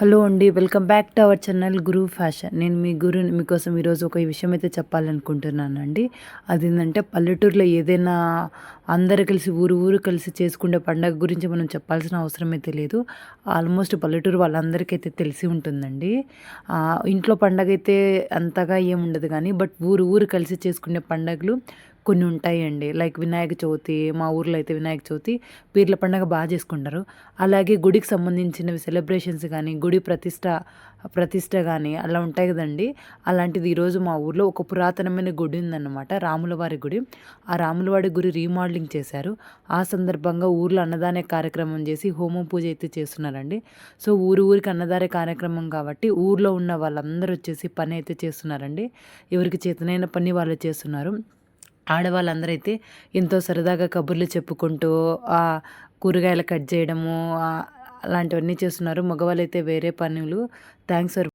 Hello అండి welcome back to our channel Guru fashion. నేను మీ గురు మీకోసం ఈరోజు ఒక విషయం అయితే చెప్పాలనుకుంటున్నానండి. అది ఏంటంటే పల్లెటూరులో ఏదైనా అందరు కలిసి ఊరు ఊరు కలిసి చేసుకునే పండగ గురించి మనం చెప్పాల్సిన అవసరమే తెలియదు. ఆల్మోస్ట్ పల్లెటూరు వాళ్ళందరికీ అయితే తెలిసి ఉంటుందండి. ఇంట్లో పండగ అయితే అంతగా ఏముండదు కానీ బట్ ఊరు ఊరు కలిసి చేసుకునే పండగలు కొన్ని ఉంటాయండి. లైక్ వినాయక చవితి మా ఊర్లో అయితే వినాయక చవితి పీర్ల పండగ బాగా చేసుకుంటారు. అలాగే గుడికి సంబంధించినవి సెలబ్రేషన్స్ కానీ గుడి ప్రతిష్ట ప్రతిష్ట కానీ అలా ఉంటాయి కదండి. అలాంటిది ఈరోజు మా ఊర్లో ఒక పురాతనమైన గుడి ఉందన్నమాట రాములవారి గుడి. ఆ రాములవారి గుడి రీమోడలింగ్ చేశారు. ఆ సందర్భంగా ఊర్లో అన్నదాన కార్యక్రమం చేసి హోమం పూజ అయితే చేస్తున్నారండి. సో ఊరు ఊరికి అన్నదాన కార్యక్రమం కాబట్టి ఊర్లో ఉన్న వాళ్ళందరూ వచ్చేసి పని అయితే చేస్తున్నారండి. ఎవరికి చేతనైన పని వాళ్ళు చేస్తున్నారు. ఆడవాళ్ళందరూ అయితే ఎంతో సరదాగా కబుర్లు చెప్పుకుంటూ ఆ కూరగాయలు కట్ చేయడము అలాంటివన్నీ చేస్తున్నారు. మగవాళ్ళు అయితే వేరే పనులు. Thanks for